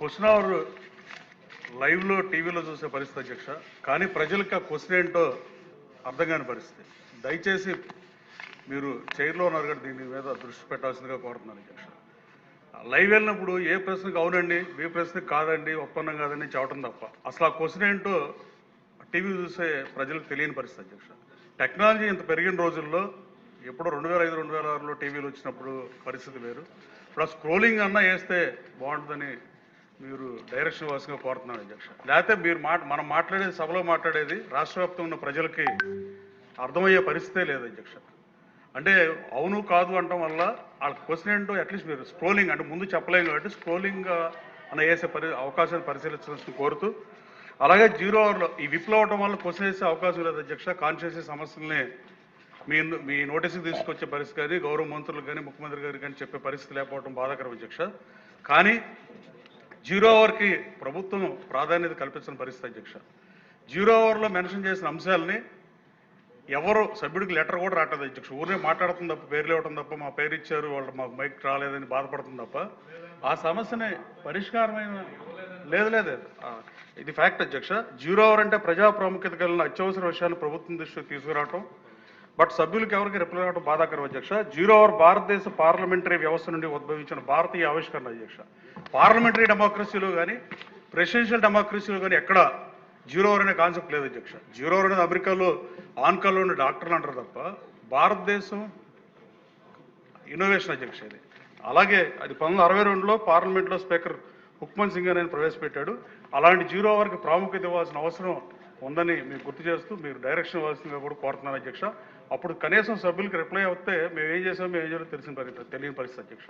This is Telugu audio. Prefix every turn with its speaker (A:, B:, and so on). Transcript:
A: క్వశ్చన్ అవర్ లైవ్లో టీవీలో చూసే పరిస్థితి అధ్యక్ష. కానీ ప్రజలకు ఆ క్వశ్చన్ ఏంటో అర్థం కాని పరిస్థితి. దయచేసి మీరు చైర్లో ఉన్నారు కాబట్టి దీని మీద దృష్టి పెట్టాల్సిందిగా కోరుతున్నాను అధ్యక్ష. లైవ్ వెళ్ళినప్పుడు ఏ ప్రశ్నకు అవునండి ఏ ప్రశ్నకు కాదండి ఒప్పందం కాదండి చెప్పడం తప్ప. అసలు ఆ క్వశ్చన్ ఏంటో టీవీ చూసే ప్రజలకు తెలియని పరిస్థితి అధ్యక్ష. టెక్నాలజీ ఇంత పెరిగిన రోజుల్లో ఎప్పుడో రెండు వేల ఐదు రెండు వేల ఆరులో టీవీలు వచ్చినప్పుడు పరిస్థితి వేరు. ఇప్పుడు ఆ స్క్రోలింగ్ అన్నా వేస్తే బాగుంటుందని మీరు డైరెక్షన్ వాసుగా కోరుతున్నాను అధ్యక్ష. లేకపోతే మీరు మాట మనం మాట్లాడేది సభలో మాట్లాడేది రాష్ట్ర ఉన్న ప్రజలకి అర్థమయ్యే పరిస్థితే లేదు అధ్యక్ష. అంటే అవును కాదు అంటం వల్ల వాళ్ళ క్వశ్చన్ ఏంటో అట్లీస్ట్ మీరు స్క్రోలింగ్ అంటే ముందు చెప్పలేము కాబట్టి స్క్రోలింగ్ అన్న వేసే పరి అవకాశాన్ని పరిశీలించాల్సి కోరుతూ అలాగే జీరో అవర్లో ఈ విప్లవ అవడం వల్ల క్వశ్చన్ వేసే అవకాశం లేదు అధ్యక్ష. కాన్షియస్ సమస్యల్ని మీ మీ నోటీసుకు తీసుకొచ్చే పరిస్థితి కానీ గౌరవ మంత్రులు కానీ ముఖ్యమంత్రి గారు కానీ చెప్పే పరిస్థితి లేకపోవడం బాధాకరం అధ్యక్ష. కానీ జీరో అవర్కి ప్రభుత్వం ప్రాధాన్యత కల్పించిన పరిస్థితి అధ్యక్ష. జీరో అవర్లో మెన్షన్ చేసిన అంశాలని ఎవరు సభ్యుడికి లెటర్ కూడా రావట్లేదు అధ్యక్ష. ఊరే మాట్లాడుతుంది తప్ప పేర్లు ఇవ్వటం తప్ప మా పేరు ఇచ్చారు వాళ్ళు మాకు మైక్ రాలేదని బాధపడుతుంది తప్ప ఆ సమస్యని పరిష్కారమైన లేదు లేదు. ఇది ఫ్యాక్ట్ అధ్యక్ష. జీరో అవర్ అంటే ప్రజా ప్రాముఖ్యత కలిగిన అత్యవసర విషయాన్ని ప్రభుత్వం దృష్టికి తీసుకురావటం బట్ సభ్యులకు ఎవరికి రిప్లై అవ్వడం బాధాకరం అధ్యక్ష. జీరో అవర్ భారతదేశ పార్లమెంటరీ వ్యవస్థ నుండి ఉద్భవించిన భారతీయ ఆవిష్కరణ అధ్యక్ష. పార్లమెంటరీ డెమోక్రసీలో కానీ ప్రెసిడెన్షియల్ డెమోక్రసీలో కానీ ఎక్కడ జీరో అవర్ అనే కాన్సెప్ట్ లేదు అధ్యక్ష. జీరో అవర్ అనేది అమెరికాలో ఆన్కాల్లో ఉన్న డాక్టర్లు అంటారు తప్ప భారతదేశం ఇన్నోవేషన్ అధ్యక్ష ఇది. అలాగే అది పంతొమ్మిది అరవై రెండులో పార్లమెంట్లో స్పీకర్ హుక్మన్ సింగ్ అని ప్రవేశపెట్టాడు. అలాంటి జీరో అవర్కి ప్రాముఖ్యత ఇవ్వాల్సిన అవసరం ఉందని మీకు గుర్తు చేస్తూ మీరు డైరెక్షన్ ఇవ్వాల్సిందిగా కూడా కోరుతున్నాను అధ్యక్ష. అప్పుడు కనీసం సభ్యులకు రిప్లై అవుతే మేము ఏం చేసామో మేము ఏం చేయాలో తెలిసిన పరిస్థితి తెలియని పరిస్థితి అధ్యక్ష.